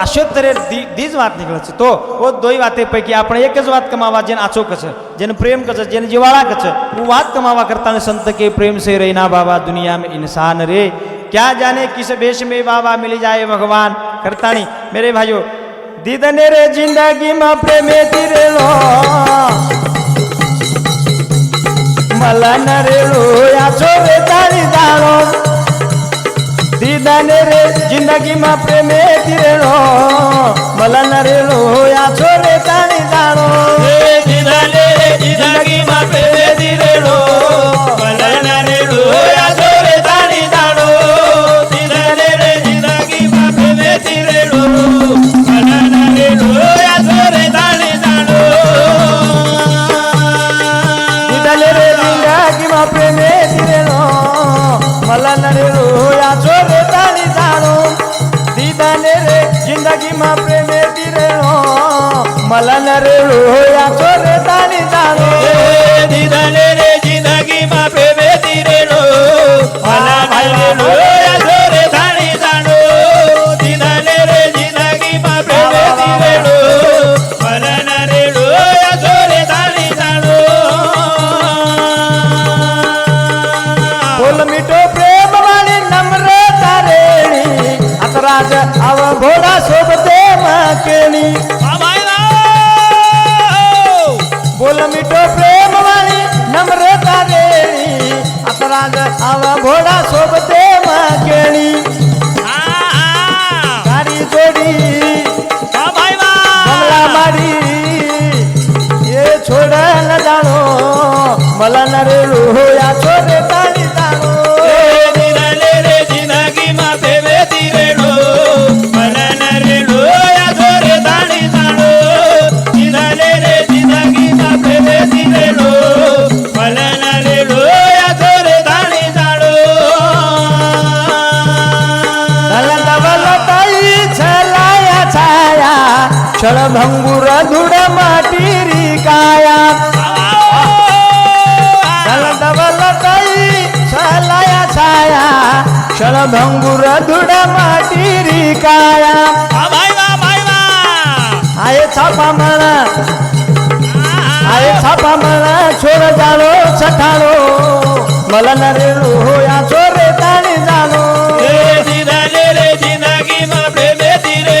આશોત્તરે દીજ વાત નીકળે છે તો ઓ દોઈ વાતે પૈકી આપણે એક જ વાત કમાવા જેને આછો કશે જેને પ્રેમ કશે જેને જીવાળા કશે હું વાત કમાવા કરતા ને સંત કે પ્રેમ સે રહી ના બાબા દુનિયા મેં ઇન્સાન રે ક્યાં જાને કિસ બેશ મેં બાબા મિલી જાય ભગવાન કરતા નહીં મેરે ભાઈઓ દીદને રે જિંદગીમાં પ્રેમે તિરેલો મલા નરેલો આછો રે તારી દારો દીદાને રે જિંદગીમાં પ્રેમે તિરેણો મલન રે રોયા છો રે क्षण भंगुर धुड माटिरी काया. दवल तई धुड माटिरी काया. आहे छापा म्हणा आहे छापा म्हणा छोर झालो छठालो. मला न रे हो या छोरे ताणी झालो रे जिना रे जिना की मा प्रेमे तिरे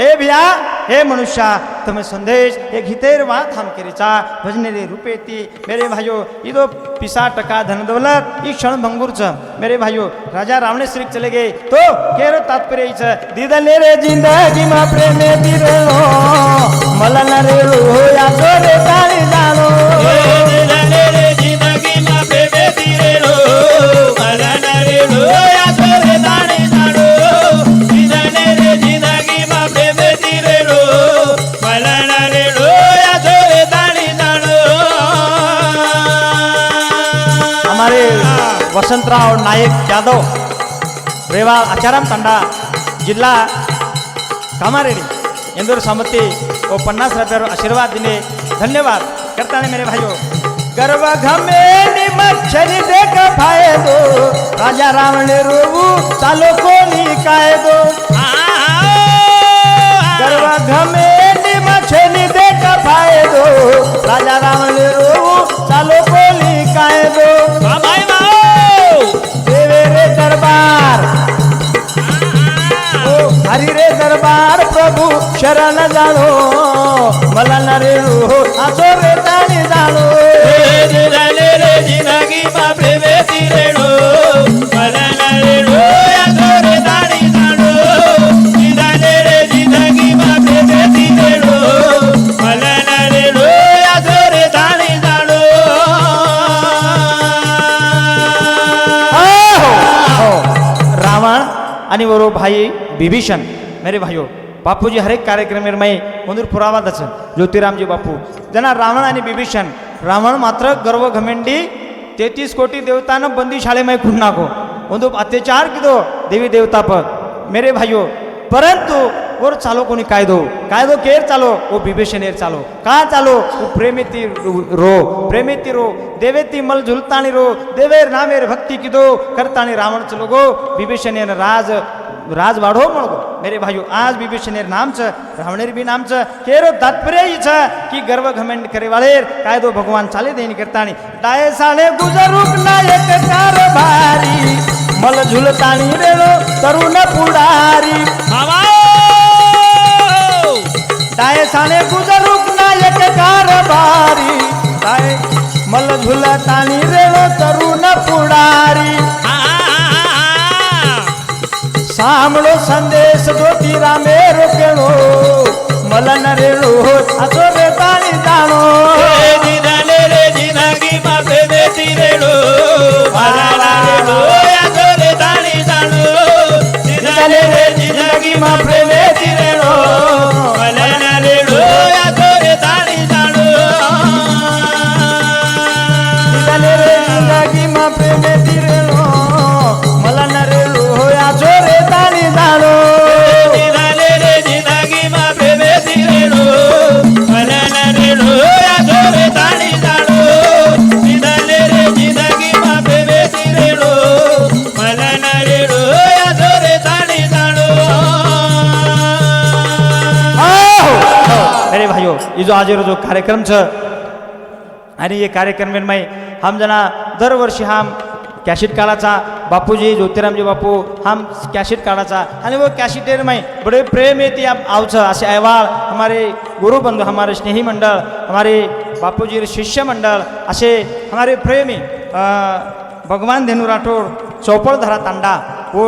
हे भैया हे मनुष्य तुम्हें संदेश ए घितेर बात हम के रिचा भजने रे रुपे ती मेरे भाइयो ये पिसाटका पिसा टका धन दौलत ये क्षण भंगुर छ मेरे भाइयो राजा रावण श्री चले गए तो केरो तात्पर्य छ दीदा ले रे जिंदगी मा प्रेम में दिरो मलन रे या रे ताली जानो वसंतराव नायक यादव रेवा आचाराम तांडा जिल्हा कामारेडी इंदूर सामती व पन्नास रुपयावर आशीर्वाद दिले धन्यवाद. करताना मेरे भाइयों गर्व घमे मच्छरी देख फायदो राजा रावण रोवू चालो कोणी कायदो गर्व घमे मच्छरी देख फायदो राजा रावण रोवू चालो कोणी कायदो देवे दरबार. ओ हरी रे दरबार प्रभु शरण झालो. मला ना हो आतो रे ताणी झालो. रे रे रे जिनागी बाप आणि बरोबर भाई विभीषण। मेरे भाइयों बापूजी हर एक कार्यक्रम में मंदूर पुरावा दच ज्योतिरामजी बापू जना रावण आणि बिभीषण रावण मात्र गर्व घमेंडी तेहतीस कोटी देवतानं बंदी शाळेमध्ये खुण नाको ಒಂದು अत्याचार किदो देवी देवता पर। मेरे भाइयों परंतु वर चालो कोणी कायदो? कायदो केर चालो? ओ बिभीषणेर चालो. का चालो? ओ प्रेमेती रो प्रेमेती रो. देवेती मल झुलताणी रो. देवेर नामेर भक्ती किदो? करताणी रावण चलो गो. बिभीषणेर राज राज वाढो म्हणगो मेरे भाइयों आज विभीषणेर नाम छ रावणेर बी नाम छ. केरो तात्पर्य ही छ की गर्व घमंड करे वाळेर कायदो भगवान चाले देनी करताणी. डाये साळे गुजरूक नायक कारभारी मल झुलताणी रेलो तरुण पुढारी. साने गुजरुक एक कारभारी काय? मल झुलतानी रेलो तरुण पुढारी। सामळो संदेश ज्योती रामे रोकेणो मल न रेणो असो रे ताणी जाणो। दिदाने रे जिनागी मासे रे ताणी जाणो। रे हिजो भाइयों जो आज जो कार्यक्रम छ आणि ये कार्यक्रम में हम जना दरवर्षी हम कॅशिट काढायचा बापूजी ज्योतिरामजी बापू हम कॅशिट काढायचा आणि वो कॅशिटेर में बड़े प्रेम येते आवच असे अहवाल हमारे गुरुबंधु हमारे स्नेही मंडळ हमारे बापूजी शिष्य मंडळ असे हमारे प्रेमी भगवान धेनु राठोड चौपळधरा तांडा वो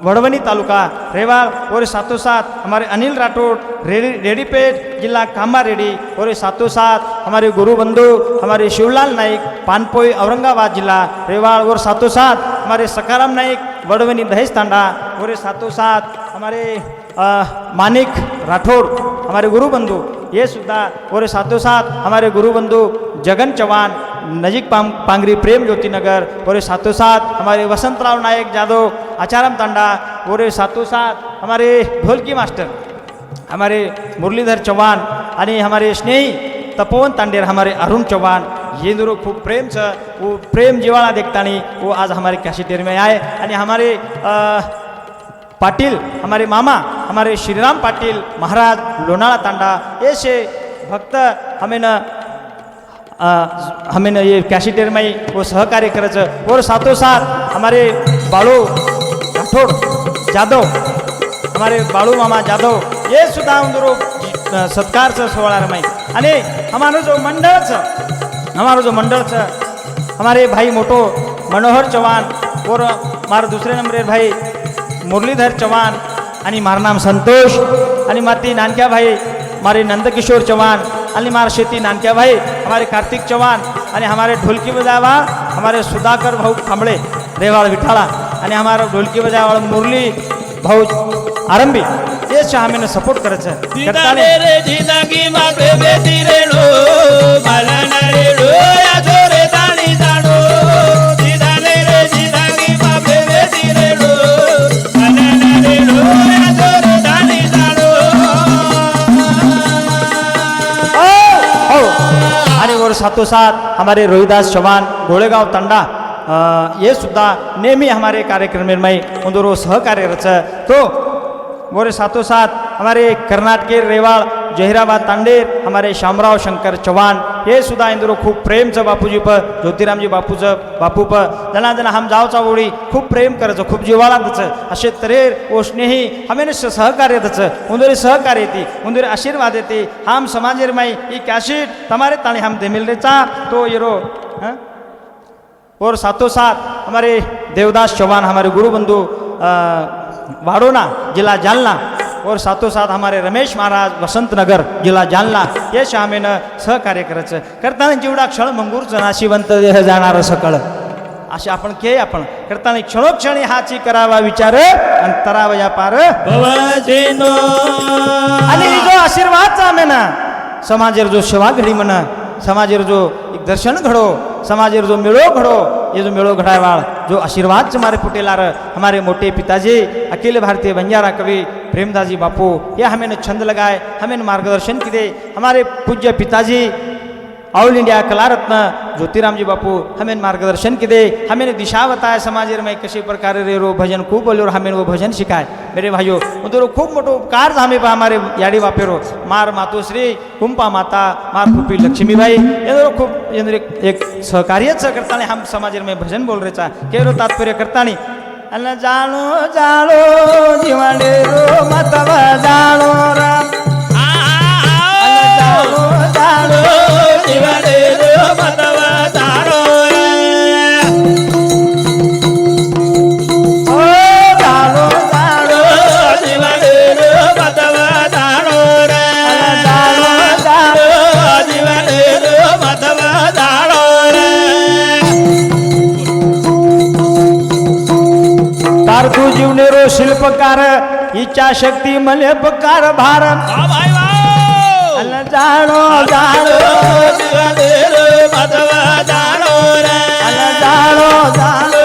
अ, वडवणी तालुका रेवाड़ और साथों साथ हमारे अनिल राठौड़ रेडी रेडीपेट जिला कांबा रेडी और साथों साथ हमारे गुरु बंधु हमारे शिवलाल नाइक पानपोई औरंगाबाद जिला रेवाड़ और साथों साथ हमारे सकाराम नाइक वडवनी दहेज तांडा और साथों साथ हमारे अ, मानिक राठौड़ हमारे गुरु बंधु ये सुद्धा और साथों साथ हमारे गुरु बंधु जगन चौहान नजीक पांग पांगरी प्रेम ज्योति नगर और ये साथों साथ हमारे वसंतराव नायक जादव आचाराम तांडा और ये साथों साथ हमारे ढोलकी मास्टर हमारे मुरलीधर चौहान आणि हमारे स्नेही तपोवन तांडेर हमारे अरुण चौहान ये दोनों खूब प्रेम छ वो प्रेम जिवाळा देखतानी वो आज हमारे कैसेटेर में आए आणि हमारे पाटील पाटिल हमारे मामा हमारे श्रीराम पाटिल महाराज लोनाळा तांडा ऐसे भक्त हमें न हमें ये कैसेटेर में वो सहकार्य करायचं और साथों साथ हमारे बाळू राठोड जाधव हमारे बाळू मामा जाधव ये सुद्धा उंदरो सत्कारचं सोहळा रमाई आणि हमारो जो मंडळ छ हमारो जो मंडळ छ हमारे भाई मोटो मनोहर चौहान और मारा दुसरे नंबर भाई मुरलीधर चौहान आणि मारा नाम संतोष आणि माती नानक्या भाई मारे नंदकिशोर चव्हाण आणि मारा शेती नानक्या भाई हमारे कार्तिक चौहान आणि हमारे ढोलकी बजावा हमारे सुधाकर भाऊ खांबळे रेवाळ विठाळा आणि हमारा ढोलकी बजावा मुरली भाऊ आरंभी ये हमें सपोर्ट करायचं आणि साथ साथोसाथ हमारे रोहिदास चौहान गोळेगाव तांडा ये सुद्धा नेहमी हमारे कार्यक्रम में उन्दरो तो वो साथों साथ हमारे कर्नाटक रेवाड़ जहिराबाद तांडेर हमारे शामराव शंकर चौहान हे सुद्धा इंदरो खूप प्रेमचं बापूजी प ज्योतिरामजी बापूचं बापू प जना जना हम जावचा ओळी खूप प्रेम करायचं खूप जिवाळा दचं असे तरेर ओ स्नेही हमें सहकार्य दचं उंदरी सहकार्य येते उंदरी आशीर्वाद येते हम समाजेर माई ही कॅशिट तमारे ताणी हम दे मिल रे चा। तो येरो हाँ? और साथों साथ हमारे देवदास चौहान हमारे गुरुबंधू वाडोना जिला जालना और साथों साथ हमारे रमेश महाराज वसंत नगर जिला जालना ये शामेनं सहकार्य करायचं करताना जेवढा क्षण मंगूरचं नाशिवंत देह जाणारं सकळ। असे आपण के आपण। करताना क्षणोक्षणी हाची करावा विचार आणि तरावा या पार। आणि जो आशीर्वाद चामे ना समाजेर जो सेवा घडी म्हणा समाजेर जो एक दर्शन घडो समाजेर जो मेळो घडो ये जो मेळो घडावाळ जो आशीर्वाद मारे फुटेलार हमारे मोटे पिताजी अखिल भारतीय बंजारा कवि प्रेमदास जी बापू ये हमें छंद लगाए हमें मार्गदर्शन किए हमारे पूज्य पिताजी ऑल इंडिया कलारत्न ज्योतिराम जी बापू हमें मार्गदर्शन किए हमें दिशा बताया समाज में किसी प्रकार रे रो भजन खूब बोलो और हमें वो भजन सिखाए। मेरे भाइयों तो खूब मोटो उपकार हमें हमारे याडी बापेरो मार मातोश्री कुंपा माता मार फुपी लक्ष्मीबाई ये खूब एक, सहकार्य करता हम समाज में भजन बोल रहे चा। केरो तात्पर्य करता नहीं। जाणो जाणो जीवाडे रो मतवा जाणो भार अन जाणो जाणो अन जाणो जाणो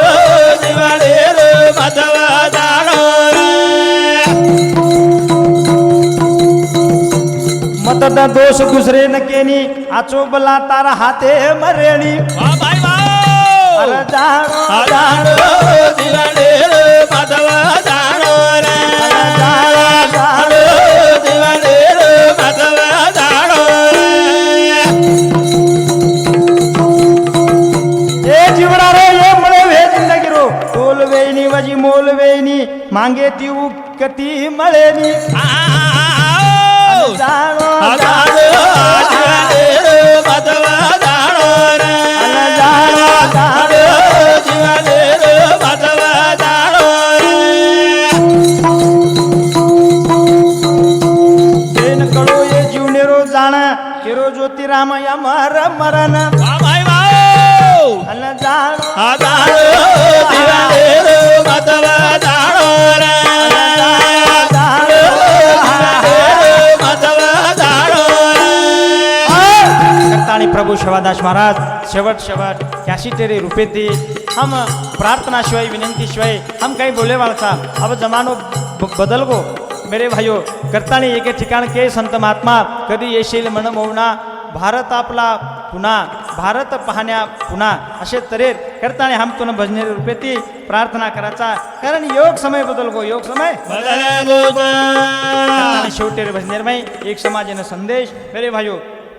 मतद दोष दुसरे न केनी आचोबला तार हाते मरेणी जाणो जाणो जाणो जाणो मांगे ती कती मळेनी जाणो जाणो अन जाणो ये केरो ज्योतिराम अमर मरण. प्रभू शिवादास महाराज शेवट शेवट कॅशी तेरे रुपे ती. हम प्रार्थना शिवाय विनंती शिवाय हम काही बोले वाळचा अब जमानो बदल गो मेरे भाइयों करताणी एके ठिकाण के संत महात्मा कधी येशील मन मौना भारत आपला पुन्हा भारत पाहण्या पुन्हा असे तरेर करताणी हम तुन भजने रुपे ती प्रार्थना करायचा कारण योग समय बदल गो योग समय. आणि शेवटी रे भजनेरमय एक समाजेनं संदेश. मेरे भाइयों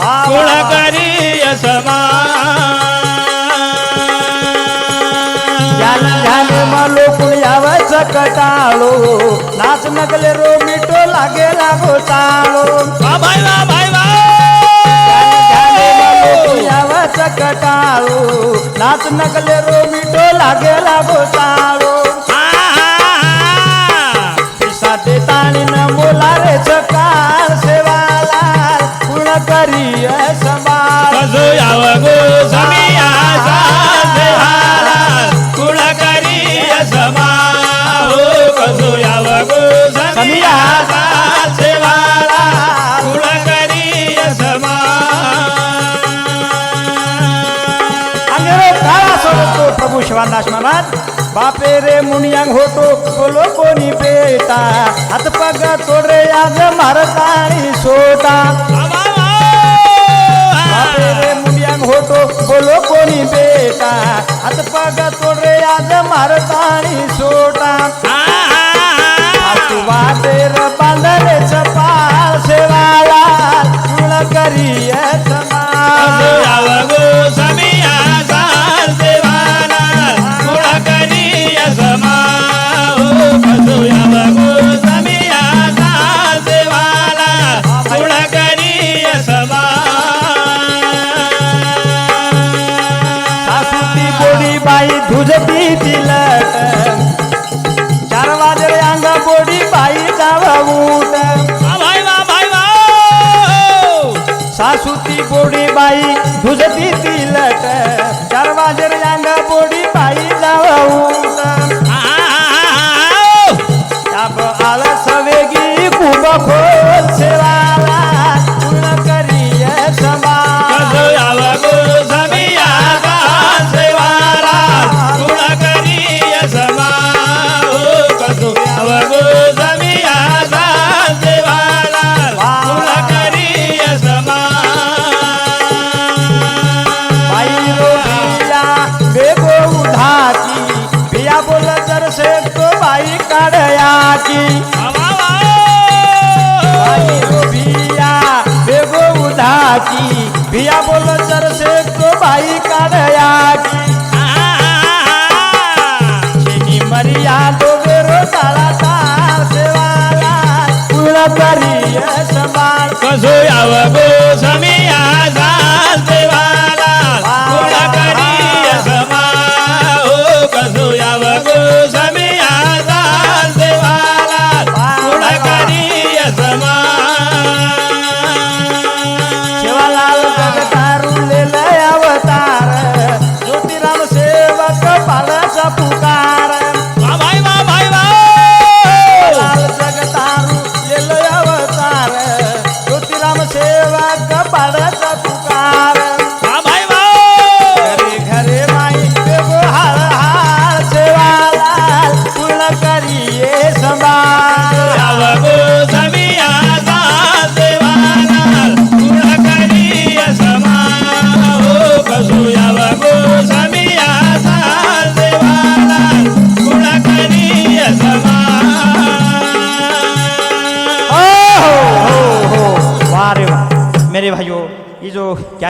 देवालाल कुळ करी समा malo कुण्यावच कटाळो. नाच नगले रो मिठो लागे लागो वा वा malo कुण्यावच कटाळो. नाच नगले रो मिठो लागे लागो चाळो अंगेरो महाराज बापे रे मुनियांग होतो बोलो कोणी पेटा? हात पग तोडरे आज मारताणी सोटा. बापे रे मुनियांग होतो बोलो कोणी बेटा हात पग तोडरे आज मारताणी सोटा. तू वाटेर बांधलेच पाल सेवाला तुळ करी समा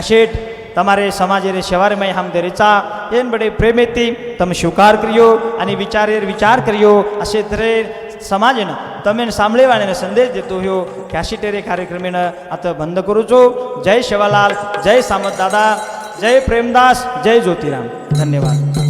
કેસેટ તમારે સમાજેરે શહેવારમાં હમદે રેચા એન બડે પ્રેમેથી તમે સ્વીકાર કર્યો અને વિચારે વિચાર કર્યો આ ક્ષેત્રે સમાજને તમે સાંભળેવાને સંદેશ દેતો હો કॅशिटेरे કાર્यक्रमेनं आता बंद करू जो जय शिवालाल जय सामत दादा जय प्रेमदास जय ज्योतिराम धन्यवाद